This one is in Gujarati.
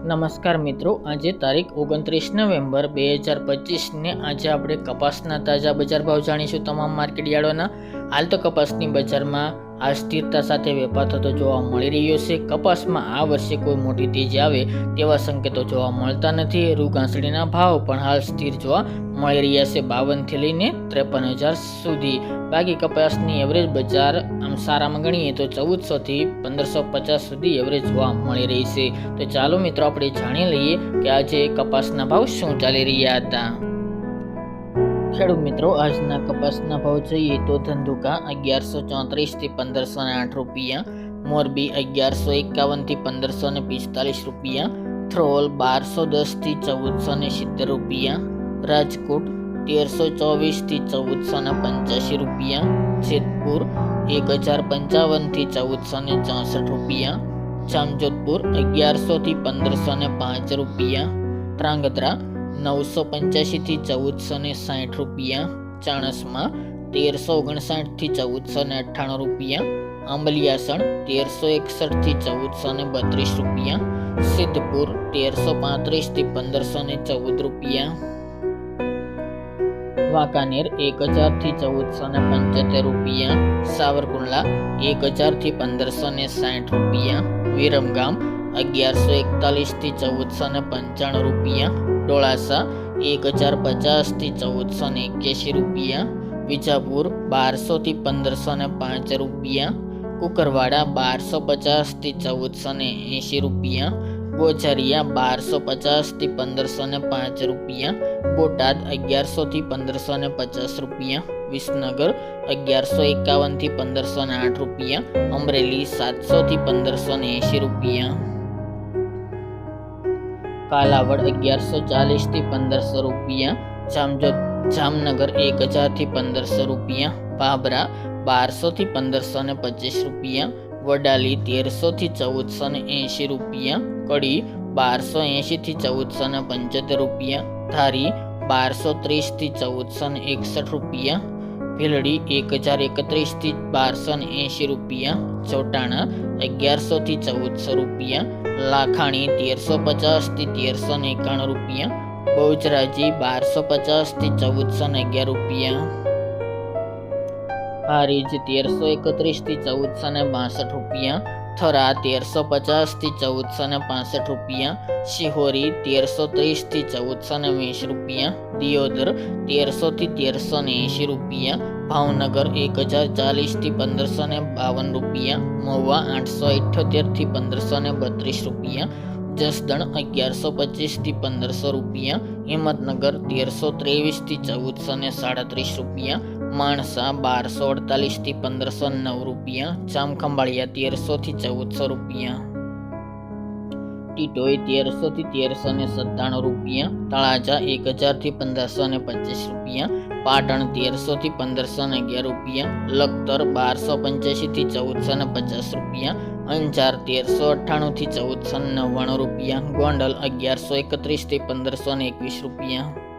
નમસ્કાર મિત્રો, આજે તારીખ ઓગણત્રીસ નવેમ્બર બે હજાર પચીસને આજે આપણે કપાસના તાજા બજાર ભાવ જાણીશું તમામ માર્કેટ યાર્ડોના હાલ તો કપાસની બજારમાં આ સ્થિરતા સાથે વેપાર થતો જોવા મળી રહ્યો છે. કપાસમાં આ વર્ષે કોઈ મોટી તેજી આવે તેવા સંકેતો જોવા મળતા નથી. રૂ ભાવ પણ હાલ સ્થિર જોવા મળી રહ્યા છે. બાવનથી લઈને ત્રેપન હજાર સુધી. બાકી કપાસની એવરેજ બજાર આમ સારામાં ગણીએ તો ચૌદસોથી પંદરસો પચાસ સુધી એવરેજ જોવા મળી રહી છે. તો ચાલો મિત્રો આપણે જાણી લઈએ કે આજે કપાસના ભાવ શું ચાલી રહ્યા હતા. ખેડૂત મિત્રો, આજના કપાસના ભાવ જોઈએ તો ધંધુકા અગિયારસો ચોત્રીસથી પંદરસો ને આઠ રૂપિયા, મોરબી અગિયારસો એકાવનથી પંદરસો ને પિસ્તાલીસ રૂપિયા થ્રોલ બારસો દસથી ચૌદસો ને સિત્તેર રૂપિયા, રાજકોટ તેરસો ચોવીસથી ચૌદસો ને પંચ્યાસી રૂપિયા, જેતપુર એક હજાર પંચાવનથી ચૌદસો ને ચોસઠ રૂપિયા, જામજોધપુર અગિયારસોથી પંદરસો ને પાંચ રૂપિયા ત્રાંગધ્રા નવસો પંચ્યાસીથી ચૌદસો ને સાઠ રૂપિયા, ચાણસમાં તેરસો ઓગણસાઠથી ચૌદસો ને અઠ્ઠાણું રૂપિયા, આંબલિયાસણ તેરસો એકસઠથી ચૌદસો ને બત્રીસ રૂપિયા, સિદ્ધપુર તેરસો પાંત્રીસથી પંદરસો ને ચૌદ રૂપિયા, વાંકાનેર એક હજારથી ચૌદસો ને પંચોતેર રૂપિયા, સાવરકુંડલા એક હજારથી પંદરસો ને સાઠ રૂપિયા, વિરમગામ અગિયારસો એકતાલીસથી ચૌદસો ને પંચાણું રૂપિયા ડોળાસા, એક હજાર પચાસથી ચૌદસો ને એક્યાસી રૂપિયા. વિજાપુર, બારસોથી પંદરસો ને પાંચ રૂપિયા. કુકરવાડા, બારસો પચાસથી ચૌદસો ને એંશી રૂપિયા. ગોચરિયા બારસો પચાસથી પંદરસો ને પાંચ રૂપિયા. બોટાદ, અગિયારસોથી પંદરસો ને પચાસ રૂપિયા. વિસનગર, અગિયારસો એકાવનથી પંદરસો ને આઠ રૂપિયા. અમરેલી, સાતસોથી પંદરસો ને એંશી રૂપિયા. કાલાવડ અગિયારસો ચાલીસથી પંદરસો રૂપિયા જામજો જામનગર એક હજારથી પંદરસો રૂપિયા, બાબરા બારસોથી પંદરસો ને પચીસ રૂપિયા, વડાલી તેરસોથી ચૌદસો ને એંશી રૂપિયા, કડી બારસો એંશીથી ચૌદસો ને પંચોતેર રૂપિયા, ધારી બારસો ત્રીસથી ચૌદસો ને એકસઠ રૂપિયા ભીલડી એક હજાર એકત્રીસથી બારસો ને એંશી રૂપિયા, ચોટાણા અગિયારસોથી ચૌદસો રૂપિયા, લાખાણી તેરસો પચાસથી તેરસો ને એકાણું રૂપિયા, બહુચરાજી બારસો પચાસથી ચૌદસો ને અગિયાર રૂપિયા. હારીજ તેરસો એકત્રીસથી ચૌદસો ને બાસઠ રૂપિયા થરા તેરસો પચાસથી ચૌદસો ને પાસઠ રૂપિયા, શિહોરી તેરસો ત્રીસથી ચૌદસો ને વીસ રૂપિયા, દિયોદર તેરસોથી તેરસો ને એંશી રૂપિયા, ભાવનગર એક હજાર ચાલીસથી પંદરસો ને બાવન રૂપિયા, મહુવા આઠસો ઇઠ્યોતેરથી પંદરસો ને બત્રીસ રૂપિયા, જસદણ અગિયારસો પચીસથી પંદરસો રૂપિયા, હિંમતનગર તેરસો ત્રેવીસથી ચૌદસો ને સાડત્રીસ રૂપિયા માણસા બારસો અડતાલીસથી પંદરસો નવ રૂપિયા જામખંભાળિયા તેરસોથી ચૌદસો રૂપિયા. ટીટોઈ તેરસોથી તેરસો ને સત્તાણું રૂપિયા, તળાજા એક હજારથી પંદરસો ને પચીસ રૂપિયા, પાટણ તેરસોથી પંદરસો ને અગિયાર રૂપિયા, લખતર બારસો પંચ્યાસીથી ચૌદસો ને પચાસ રૂપિયા, અંજાર તેરસો અઠ્ઠાણુંથી ચૌદસો નવ્વાણું રૂપિયા, ગોંડલ અગિયારસો એકત્રીસથી પંદરસો ને એકવીસ રૂપિયા.